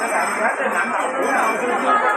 那感觉这男的，是。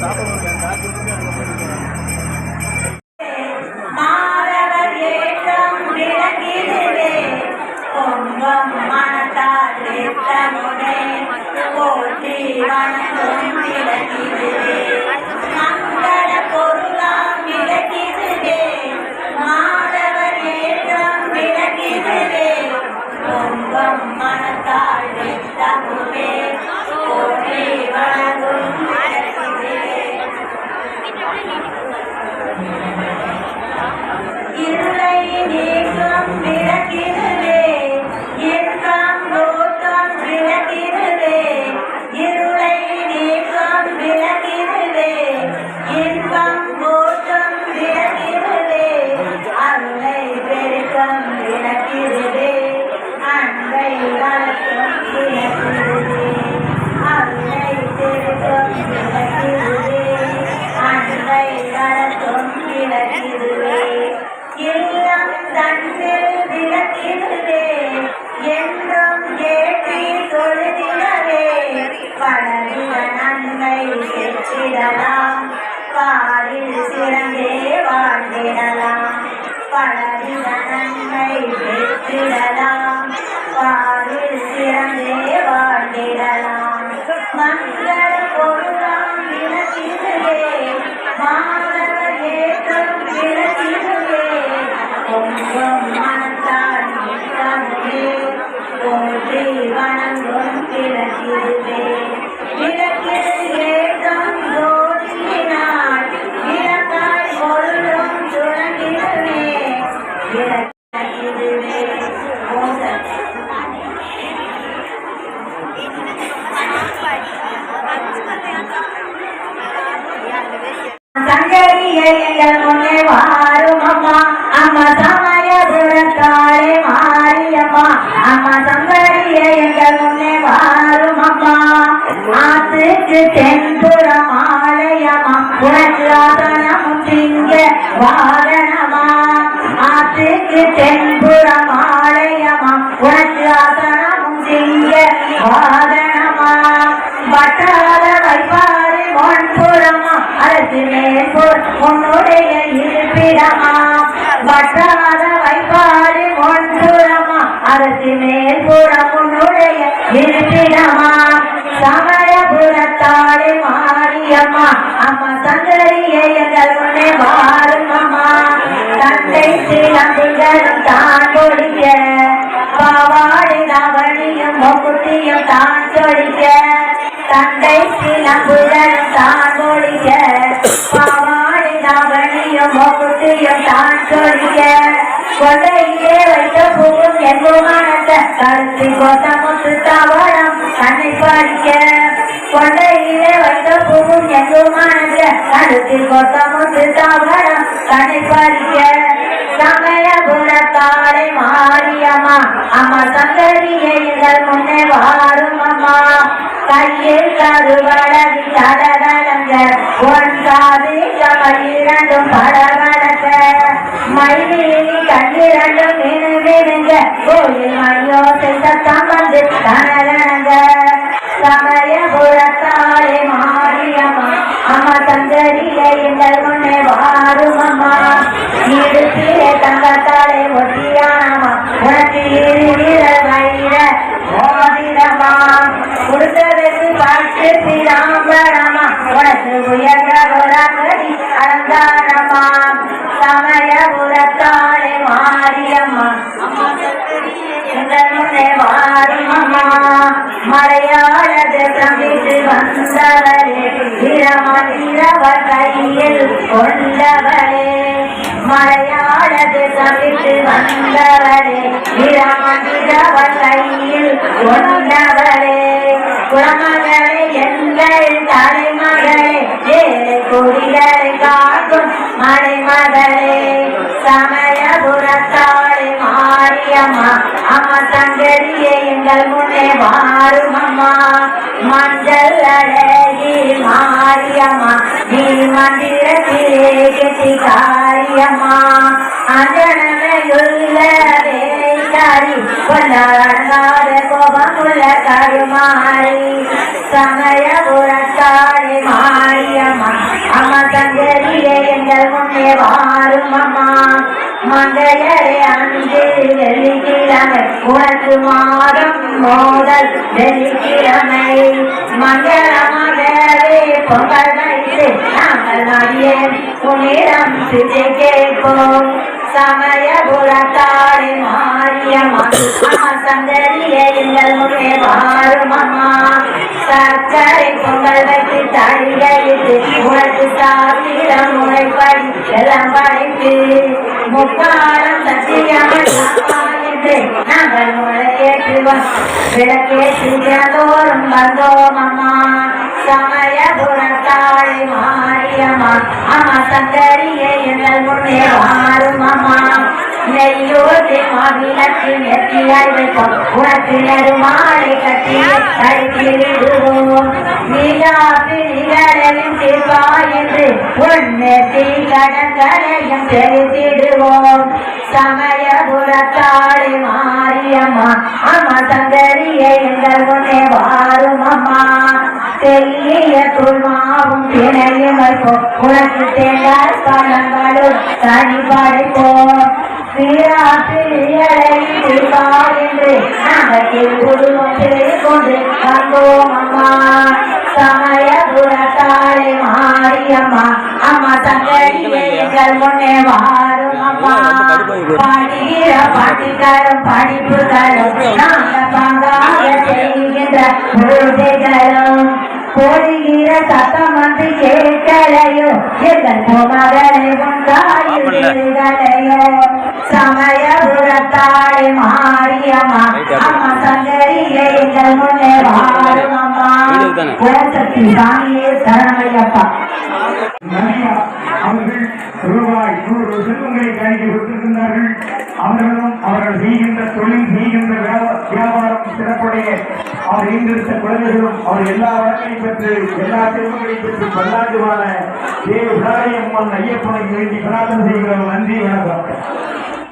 sábado, na verdade, tá? Yeah. சங்கரியை எங்கள் முன்னே வாரும் அம்மா அம்மா சமயபுரத்தாளே மாரியம்மா அம்மா சங்கரியை எங்கள் முன்னே வாரும் அம்மா ஆத்துக்கு தென்புறம் ஆலயமா உனக்கு ஆசனமும் திங்க வாகனமா ஆத்துக்கு தென்புறம் ஆலயமா உனக்கு ஆசனமும் திங்க வாகனமா இருப்பிடமா வட்டார வைப்பாறு பொன்புறமா அரசு மேற்புறம் உன்னுடைய இருப்பிடமா சமயபுரத்தாளே மாரியம்மா அம்மா சங்கரியை எங்கள் முன்னே வாரும் அம்மா தந்தை சிலம்புகளும் தான் கொடுக்க பாவாடை நவணியும் முக்குட்டியும் தான் சொடிக்க தந்தை சிலம்புகளும் தான் கொடுக்க பாவாடை முக்குட்டியும் தான் சொடிக்க கொள்ளையிலே வைத்த பூவும் எங்குமானத்த கருத்து கொத்த முத்து தவறம் கண்ணை படிக்க கொள்ளையிலே வைத்த பூவும் எங்குமானத்த கருத்து கொத்த முத்து தவறம் கண்ணை படிக்க சமயபுரத்தாளை மாரியம்மா அம்மா சங்கரியை எங்கள் முன்னே வாரும் அம்மா கையில் கருவழகி தடகலங்க ஒன்றாது இரண்டும் படவழக மயிலி கண்ணிரண்டும் மினுமினுங்க கோயில் மணியோசை சத்தம் வந்து தனகனங்க சமயபுரத்தாளே மாரியம்மா அம்மா தங்கரியே எங்கள் முன்னே வாரும் அம்மா இடுப்பிலே தங்கத்தாளே ஒட்டியானம்மா உனக்கு இருவிர வைர மோதிரமா கொடுத்ததற்கு பார்த்து ஸ்ரீராம்பரமா உனக்கு உயர்ந்த ஒரு அலங்காரமா சமயபுரத்தாளே மாரியம்மா. எங்கள் முன்னே வாரும் அம்மா மலையாளது தமிழ் வந்தவரே இரமதிரவ கையில் கொண்டவரே. மலையாளது தமிழ் வந்தவரே இரமதிரவ கையில் கொண்டவரே. குளமகளே எங்கள் தலைமகளே ஏழை கொடிகளை காக்கும் மலைமகளே சமயபுரத்தாளே மாரியம்மா அம்மா தங்கரியே எங்கள் முன்னே வாரும் அம்மா மஞ்சள் அழகி மாரியம்மா நீ மந்திரத்திலே கெட்டி காரியம்மா அஞ்சனமையுள்ள வேலைக்காரி கொண்டாடாத கோபமுள்ள கருமாரி சமய சமயபுரத்தாளே மாரியம்மா. அம்மா தங்கரியே எங்கள் முன்னே வாரும் அம்மா மங்கையரே அன்று வெள்ளிக்கிழமை. உனக்கு மாதம் மோதல் வெள்ளிக்கிழமை. மங்களமாகவே பொங்கல் வைத்து நாங்கள் மதியே உன்னிடம் சிதை கேட்போம். சமய சமயபுரத்தாளே மாரியம்மா. அம்மா சந்தரியே எங்கள் முன்னே வாரும் அம்மா சர்க்கரை பொங்கல் வைத்து தடியடித்து உனக்கு சாத்திரம் முறைப்படி எல்லாம் படைத்து. நாங்கள் விளக்கேற்றி மாரியம்மா. அம்மா சங்கரியே எங்கள் முன்னே வாரும் அம்மா நெய்யோதி மாவிளக்கு நெற்றியாய் வைப்போம் உனக்கு நெருமாலை கட்டி கழித்திடுவோம் நீலா பிரிகளையும் தீர்ப்பா என்று உன்னெத்தி கடற்கரையும் செலுத்திடுவோம். சமயபுரத்தாளி மாரியம்மா அம்மா சங்கரியை எங்கள் முன்னே வாரும் அம்மா. தெல்லிய குருமாவும் திணையும் வைப்போம் உனக்கு தேங்காய் பழங்களும் தனி படைப்போம் என்று மாரியம்மா அம்மா தங்கடியே எங்கள் முன்னே வாரும் அம்மா பாடுகிற பாட்டுகளும் படிப்புகளும் நாங்கள் பங்காக செய்கின்ற பூஜைகளும் போடுகிற சத்தம் வந்து கேட்கலையோ எங்கள் மகளை சமயபுரத்தாளே மாரியம்மா அம்மா. சங்கரியே எங்கள் முன்னே வாரும் அம்மா. ஓசக்தி சாமியே சரணமையப்பா. அவர்கள் ரூபாய் நூறு செல்வங்களை கணிக்க கொடுத்திருக்கின்றார்கள். அவர்களும் அவர்கள் செய்கின்ற தொழில் செய்கின்ற வியாபாரம் சிறப்புடைய அவர் ஈண்டெடுத்த குழந்தைகளும் அவர் எல்லா வளங்களையும் பெற்று எல்லா செல்வங்களையும் பெற்று பல்லாண்டு வாழ தேவ அம்மன் ஐயப்பனை வேண்டி பிரார்த்தனை செய்கிறோம் நன்றி வணக்கம்.